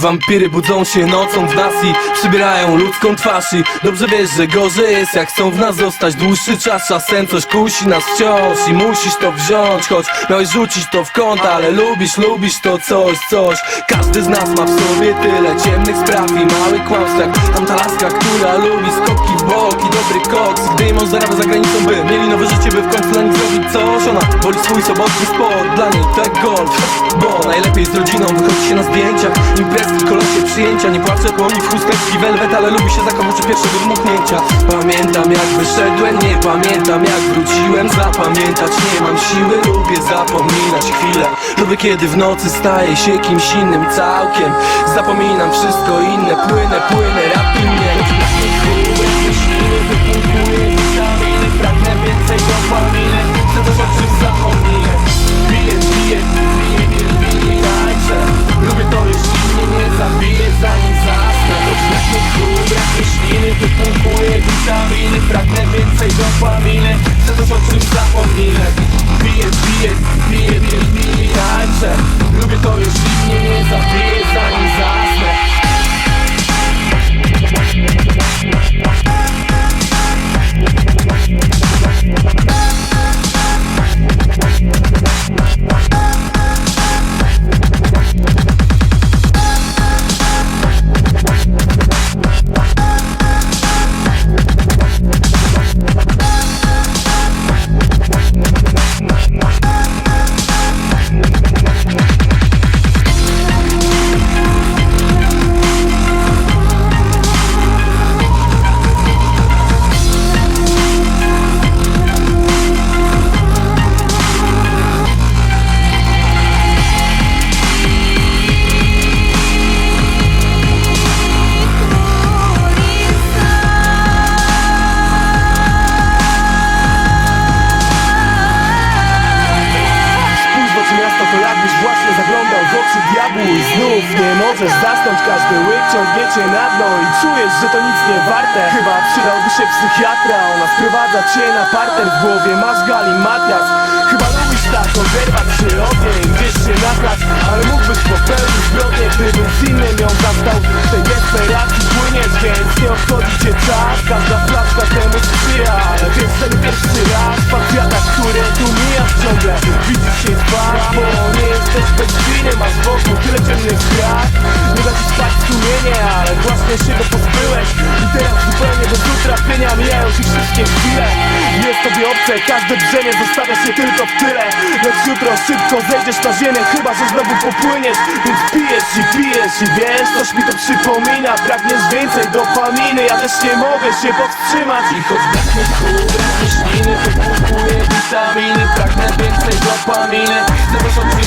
Wampiry budzą się nocą w nas i przybierają ludzką twarz I dobrze wiesz, że gorzej jest jak chcą w nas zostać dłuższy czas Czasem coś kusi nas wciąż i musisz to wziąć Choć miałeś rzucić to w kąt, ale lubisz, lubisz to coś, coś. Każdy z nas ma w sobie tyle ciemnych spraw i małych kłamstw Jak tamta laska, która lubi skoki w bok i dobry koks. Gdy mąż zarabia za granicą, by mieli nowe życie, by w końcu nich zrobić coś Ona woli swój sobotni sport, dla niej to jak golf Bo najlepiej z rodziną wychodzi się na zdjęciach. Imprezki, kolosie, przyjęcia Nie płaczę po nich. Chusteczki welwet Ale lubi się zakochać przy pierwszego dmuchnięcia. Pamiętam jak wyszedłem, nie pamiętam jak wróciłem. Zapamiętać nie mam siły, lubię zapominać chwilę. Lubię kiedy w nocy staję się kimś innym całkiem. Zapominam wszystko inne, płynę, płynę, rapi mnie witaminy, pragnę więcej dopaminy Chcę też o czymś piję, piję, zaglądał w oczy diabłu I znów nie możesz zasnąć, każdy łyk ciągnie cię na dno I czujesz, że to nic nie warte. Chyba przydałby się psychiatra Ona sprowadza cię na parter. W głowie Masz galimatias ten pierwszy raz. Patriata, które tu mijasz ciągle. Widzisz się twarz, bo nie jesteś bez winy. Masz wokół tyle ciemnych spraw Nie da ci spać sumienie, ale właśnie się go pozbyłeś. I teraz zupełnie bez utrapienia Mijają ci wszystkie chwile Jest tobie obce, każde brzemię zostawia się tylko w tyle. Lecz jutro szybko zejdziesz na ziemię Chyba, że znowu popłyniesz. Więc pijesz i pijesz i wiesz Coś mi to przypomina. Pragniesz więcej dopaminy Ja też nie mogę się powstrzymać. I choć braknie braknie śliny witaminy, pragnę więcej dopaminy Chcę też o czymś